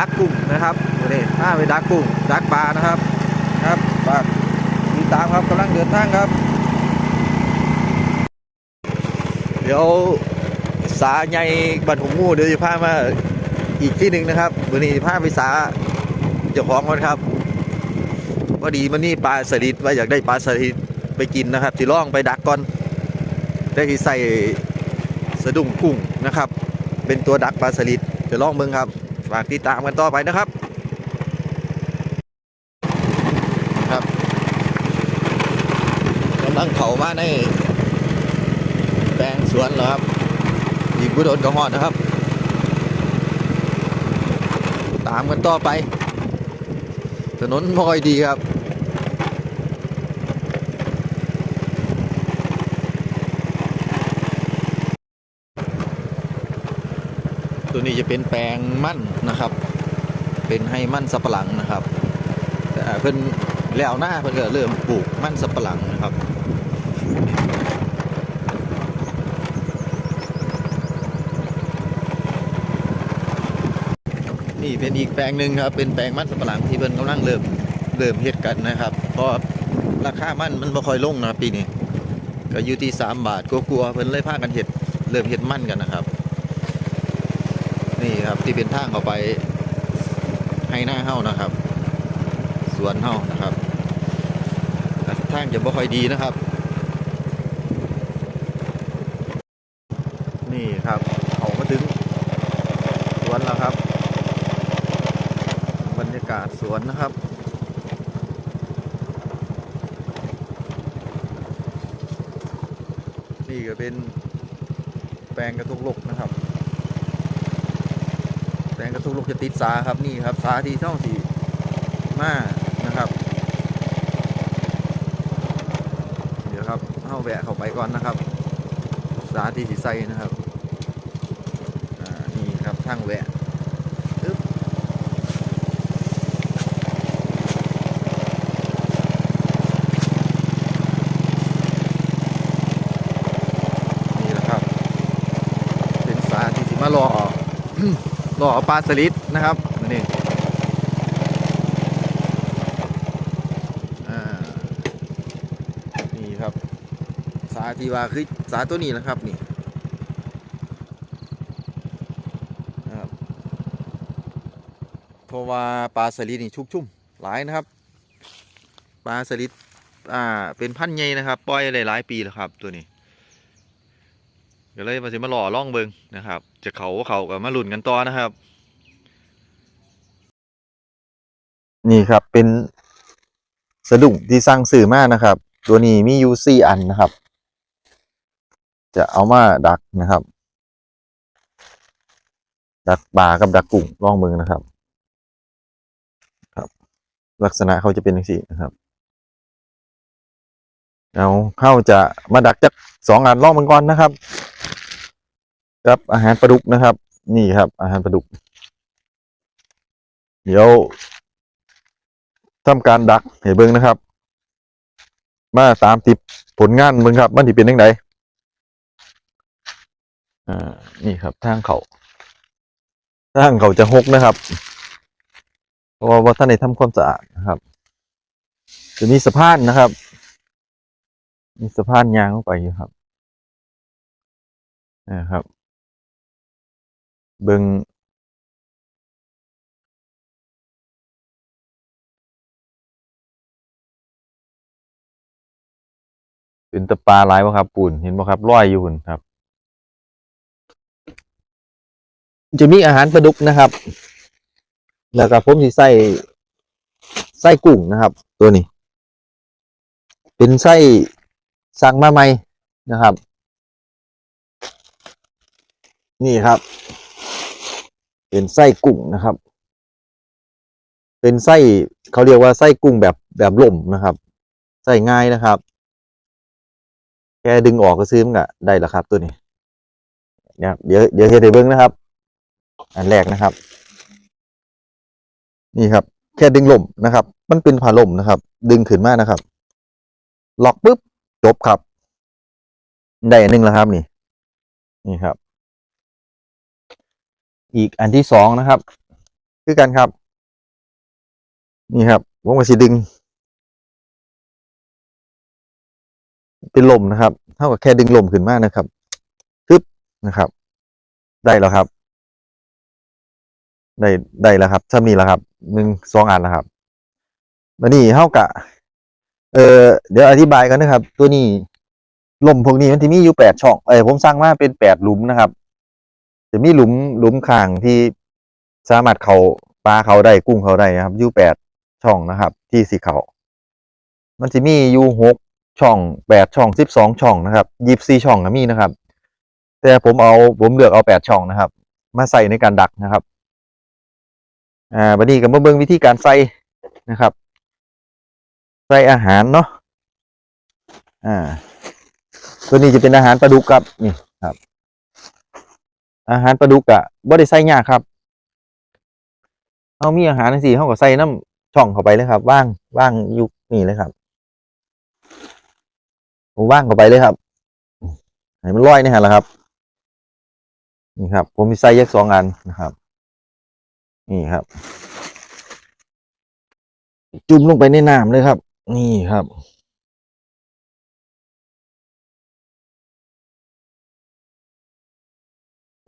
ดักกุ้งนะครับนี่พาไปดักกุ้งดักปลานะครับครับฝาติดตามครับกำลังเดินทางครับ เดี๋ยวสาใหญ่บันหงมูเดี๋ยวจะพามาอีกที่หนึ่งนะครับวันนี้พาไปสาเจ้าของกันครับพอดีมันนี่ปลาสลิดว่าอยากได้ปลาสลิดไปกินนะครับที่ล่องไปดักก่อนได้ที่ใส่สะดุ้งกุ้งนะครับ เป็นตัวดักปลาสลิดจะล่องเมืองครับ ฝากติดตามกันต่อไปนะครับ ครับกำลังเผามาในแปลงสวนเหรอครับอีผู้โดนกระหอดนะครับ ตามกันต่อไป ถนนมอยดีครับ ตัวนี้จะเป็นแปลงมั่นนะครับ เป็นให้มั่นสับปะหลังนะครับเพิ่นแล้วหน้าเพิ่นก็เริ่มปลูกมั่นสับปะหลังนะครับนี่เป็นอีกแปลงหนึ่งครับ เป็นแปลงมันสำปะหลังที่เพิ่นกำลังเริ่มเริ่มเฮ็ดกันนะครับ เพราะราคามันมันบ่ค่อยลงนะปีนี้ ก็อยู่ที่สามบาทกลัวๆเพิ่นเลยพากันเฮ็ดเริ่มเฮ็ดมันกันนะครับ นี่ครับที่เป็นทางเข้าไปให้หน้าเฮานะครับ สวนเฮานะครับแต่ทางจะบ่ค่อยดีนะครับ นี่ครับเขามาถึงสวนแล้วครับ บรรยากาศสวนนะครับนี่ก็เป็นแปลงกระทุกลกนะครับ แปลงกระทุกลกจะติดสาครับนี่ครับสาที่ช่องสีมานะครับเดี๋ยวครับเข้าแวะเข้าไปก่อนนะครับ สาที่สีใสนะครับนี่ครับทางแวะนี่แหละครับเป็นสาที่สิมารอ รอเอปลาสลิดนะครับนี่นี่ครับ สาทีวาคือสาตัวนี้นะครับนี่นะครับเพราะว่าปลาสลิดนี่ชุกชุ่มหลายนะครับ ปลาสลิดอ่าเป็นพันธุ์ใหญ่นะครับ ปล่อยหลายๆปีแล้วครับตัวนี้ ก็เลยมาสิมาหล่อล่องเบิงนะครับ จะเขาเขากับมาหลุนกันต่อนะครับ นี่ครับเป็นสะดุ้งที่สร้างสื่อมากนะครับ ตัวนี้มีอยูซี่อันนะครับ จะเอามาดักนะครับ ดักปลากับดักกุ้งล่องเบิงนะครับครับ ลักษณะเขาจะเป็นอย่างนี้นะครับเอาเข้าจะมาดักจักสองอันล่องเบิงก่อนนะครับ ครับอาหารปลาดุกนะครับ นี่ครับ อาหารปลาดุก เดี๋ยวทำการดักให้เบิ่งนะครับ มาตามติดผลงานเบิ่งครับมันที่เป็นยังไงอ่านี่ครับทางเขาทางเขาจะหกนะครับเพราะว่าท่านในทำความสะอาดนะครับ จะมีสะพานนะครับ มีสะพานยางเข้าไปอยู่ครับนะครับ เบิงเป็นตะปลาหลายวะครับปูนเห็นบ่ครับลอยอยู่หุ่นครับ จะมีอาหารปลาดุกนะครับ แล้วก็ผมสิใส่ไส้กุ้งนะครับ ตัวนี้ เป็นไส้สั่งมาใหม่นะครับ นี่ครับ เป็นไส้กุ้งนะครับ เป็นไส้เขาเรียกว่าไส้กุ้งแบบแบบล่มนะครับ ไส้ง่ายนะครับแค่ดึงออกก็ซื้อมันก็ได้แล้วครับ ตัวนี้เนี่ยเดี๋ยวเดี๋ยวเฮ็ดให้เบิ่งนะครับ อันแรกนะครับ นี่ครับ แค่ดึงล่มนะครับ มันเป็นผ้าล่มนะครับ ดึงขึ้นมานะครับล็อกปุ๊บจบครับ ได้อันหนึงแล้วครับนี่ นี่ครับ อีกอันที่สองนะครับ คือกันครับ นี่ครับผมก็สิดึง เป็นลมนะครับ เท่ากับแค่ดึงลมขึ้นมากนะครับทึบนะครับ ได้แล้วครับ ได้ได้แล้วครับถ้ามีแล้วครับหนึ่งสองอันแล้วครับแล้วนี่เท่ากับเออเดี๋ยวอธิบายกันนะครับ ตัวนี้ลมพวกนี้มันที่มีอยู่แปดช่องเออผมสร้างมาเป็นแปดหลุมนะครับ จะมีหลุมหลุมข้างที่สามารถเขาปลาเขาได้กุ้งเขาได้นะครับยูแปดช่องนะครับ ที่สีเขามันจะมียูหกช่องแปดช่องสิบสองช่องนะครับยี่สิบสี่ช่องก็มีนะครับ แต่ผมเอาผมเลือกเอาแปดช่องนะครับ มาใส่ในการดักนะครับ อ่าบัดนี้ก็มาเบิ่งวิธีการใส่นะครับ ใส่อาหารเนาะอ่า ตัวนี้จะเป็นอาหารปลาดุกครับนี่ อาหารปลาดุกอะบ่ได้ใส่ยากครับเอามีอาหารจังซี่เฮาก็ใส่น้ำช่องเข้าไปเลยครับว่างว่างยู่นี่เลยครับผมว่างเข้าไปเลยครับให้มันลอยนี่ฮะแหละครับ นี่ครับ ผมมีใส่ยักสองอันนะครับ นี่ครับ จุ่มลงไปในน้ำเลยครับ นี่ครับ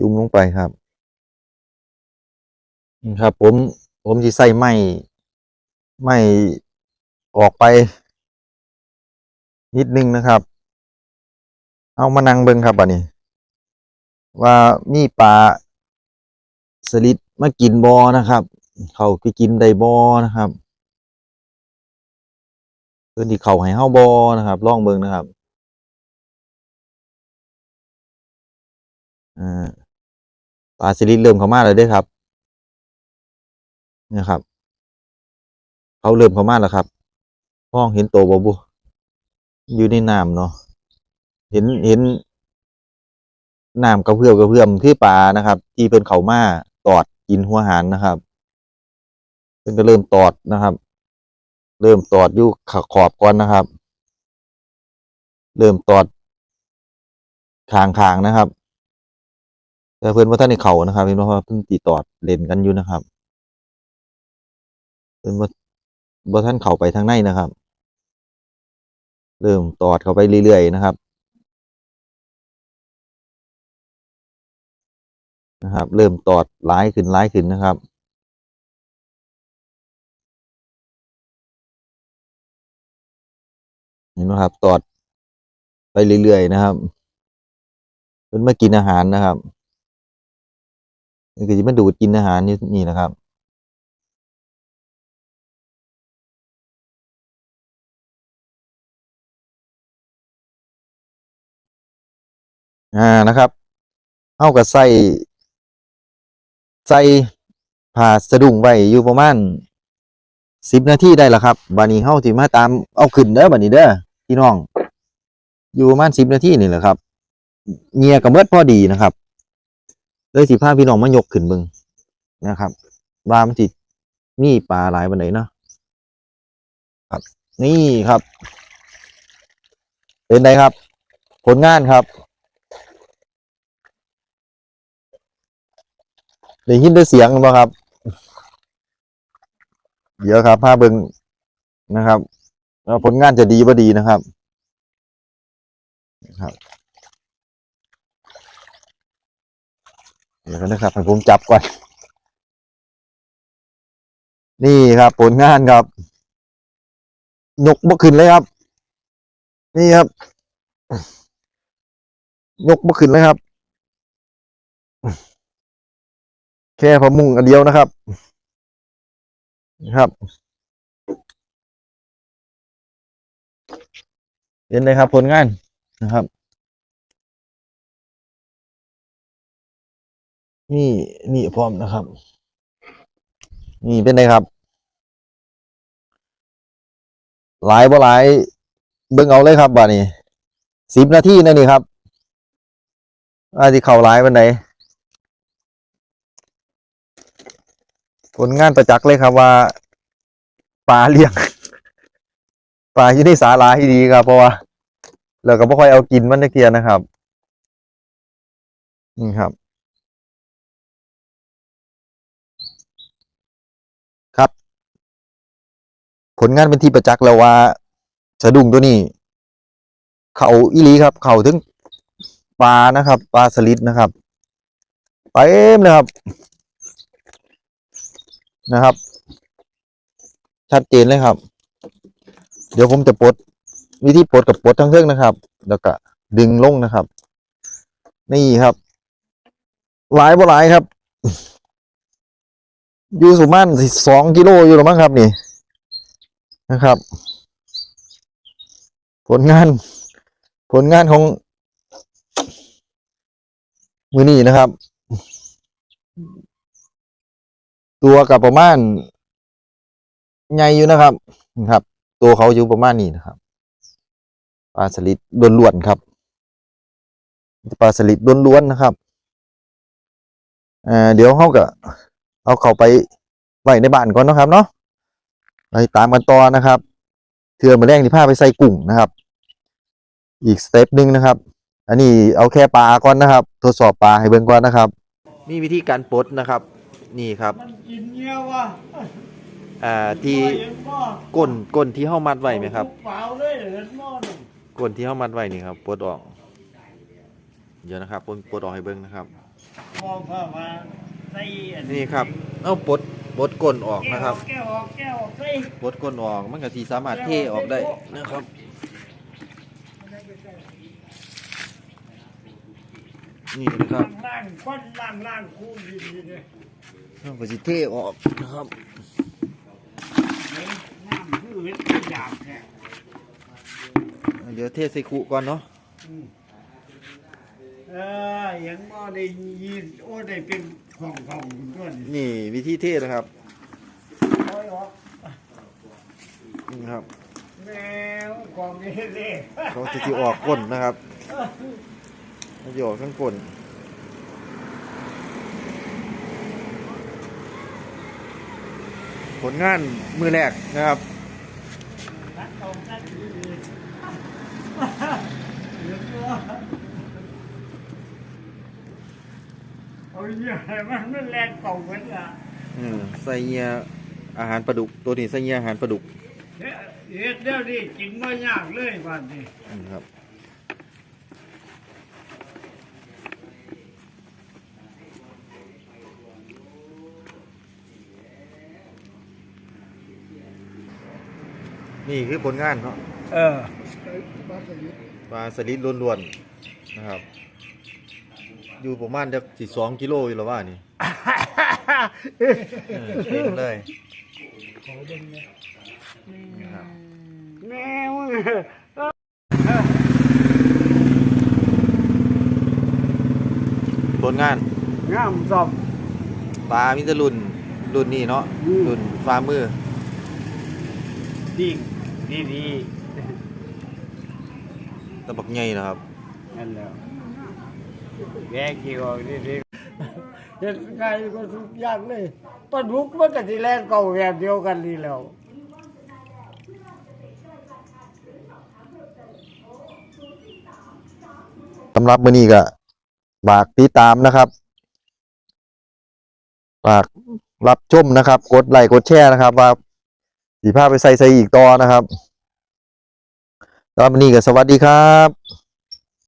จุ่มลงไปครับนะครับ ผมผมจะใส่ไม้ไม้ออกไป นิดนึงนะครับ เอามานั่งเบิ่งครับอันนี้ ว่ามีปลาสลิดมากินบอนะครับ เขาไปกินไดบอนะครับเพื่อนที่เขาให้เฮาบอนะครับลองเบิ่งนะครับอ่า ปลาสลิดเริ่มเข้ามาแล้วด้อครับนี่ครับ เขาเริ่มเข้ามาแล้วครับมองเห็นตัวบ่บุอยู่ในน้ำเนาะเห็นเห็นน้ำกระเพื่อมกระเพื่อมคือปลานะครับ ที่เป็นเขามาตอดกินหัวหารนะครับเพิ่นก็เริ่มตอดนะครับ เริ่มตอดอยู่ขขอบก่อนนะครับ เริ่มตอดคางคางๆนะครับ แต่เพื่อนว่าท่านในเขานะครับเห็นว่าเพิ่นตีตอดเล่นกันอยู่นะครับ เพิ่อนว่าว่าท่านเข้าไปทางในนะครับ เริ่มตอดเข้าไปเรื่อยๆนะครับ นะครับ เริ่มตอดร้ายขึ้นร้ายขึ้นนะครับเห็นไหมครับ ตอดไปเรื่อยๆนะครับเพิ่นมากินอาหารนะครับ นี่คือจะมาดูดกินอาหารนี่นี่นะครับอ่านะครับเอากับใส่ใส่ผ่าสะดุ้งไว้อยู่ประมาณสิบนาทีได้ล้วครับบันนี้เฮาสิมาตามเอาขึ้นเด้อบันนี้เด้อพี่น้อง อยู่ประมาณสิบนาทีนี่แหละครับเงียกับเมื่อพอดีนะครับ เลยสิพาพี่น้องมายกขึ้นเบึงนะครับว่ามันสิมีปลาหลายบันไดเนาะครับนี่ครับ เป็นไงครับ ผลงานครับได้ยินได้เสียงบ่ครับ เดี๋ยวครับพาเบิงนะครับผลงานจะดีบ่ดีนะครับนะครับ เดี๋ยวกันนะครับให้ผมจับก่อน นี่ครับผลงานครับยกบ่ขึ้นเลยครับ นี่ครับยกบ่ขึ้นเลยครับ แค่พะมุงอันเดียวนะครับนะครับ เห็นเลยครับผลงานนะครับ นี่นี่พร้อมนะครับ นี่เป็นไงครับ หลายบ่หลายเบิ่งเอาเลยครับบ่านี้สิบนาทีนั่นนี่ครับอาที่เข่าหลายวันไหนผลงานประจักษ์เลยครับว่าปลาเลี้ยงปลาอยู่ในสาลาที่ดีครับ เพราะว่าเราก็ไม่ค่อยเอากินมันตะเกียนะครับนี่ครับ ผลงานเป็นที่ประจักษ์แล้วว่าสะดุ้งตัวนี้ เขาอีลีครับ เขาถึงปลานะครับปลาสลิดนะครับเต็มเลยครับนะครับ ชัดเจนเลยครับ เดี๋ยวผมจะปลดวิธีปลดกับปลดทั้งเครื่องนะครับ แล้วก็ดึงลงนะครับ นี่ครับหลายบ่หลายครับ อยู่สุมันสองกิโลอยู่หรือมั้งครับนี่ นะครับ ผลงาน ผลงานของมือนี้นะครับ ตัวกับประมาณใหญ่อยู่นะครับนะครับ ตัวเขาอยู่ประมาณนี้นะครับปลาสลิดล้วนๆครับปลาสลิดล้วนๆนะครับอ่าเดี๋ยวเขาก็เอาเข้าไปไว้ในบ้านก่อนนะครับเนาะ ไปตามกันต่อนะครับ เทือมาแรงที่ผ้าไปใส่กุ้งนะครับ อีกสเต็ปหนึ่งนะครับ อันนี้เอาแค่ปลาก่อนนะครับ ทดสอบปลาให้เบิ่งก่อนนะครับ มีวิธีการปลดนะครับ นี่ครับมันกินเงี้ยวะอ่าที่เห็นหม้อก้นก้นที่เฮามัดไว้ไหมครับ เปล่าเลยเห็นหม้อหนึ่งก้นที่เฮามัดไว้นี่ครับปลดออก เดี๋ยวนะครับผมปลดออกให้เบิ่งนะครับพอพามาใส่อันี่ครับ เอาปลด ปลดก้นออกนะครับแก้วออกแก้วออกใส่ปลดก้นออกมันก็สิสามารถเทออกได้นะครับนี่นะครับล่างๆก้นล่างล่างๆคูณดีๆเลยมันก็สิเทออกนะครับน้ำคือเห็ดเป็นหยาบแท้เดี๋ยวเทใส่คุก่อนเนาะเออยังหม้อได้ยินโอ้ได้เป็น ของของคุณด้วยนี่นี่วิธีเทนะครับโอ้ยออกนี่ครับแมวของนี้เลยเขาจะสิออกก้นนะครับมันจะออกข้างก้นผลงานมือแรกนะครับตัดออกตัดดี เดี๋ยวตัวเอาเนี่ยมันมันแรงเก่าเหมือนอะอืมใส่เงียอาหารปลาดุก ตัวนี้ใส่เงียอาหารปลาดุกเฮ็ดเฮ็ดเดี๋ยวนี้กินไม่ยากเลยบ้านนี้อืมครับนี่คือผลงานเนาะเออปลาสลิดล้วนๆนะครับ อยู่ประมาณจะสิสองกิโลอยู่แล้วว่านี่เออเต็มเลยนะครับแมวผลงานงามสอบ ปลามิตรรุ่นรุ่นนี้เนาะอืม รุ่นฟ้ามือดีดีดีตะบักใหญ่นะครับนั่นแหละ แยกกี่ออกดีดีเฮ็ดง่ายก็ทุกอย่างเลยปลาดุกมันก็สิแรงเก่าแบบเดียวกันนี่แล้ว สำหรับมื้อนี้ก็ฝากติดตามนะครับฝากรับชมนะครับ กดไลค์กดแชร์นะครับ ว่าสีผ้าไปใส่ใส่อีกต่อนะครับสำหรับวันนี้ก็สวัสดีครับ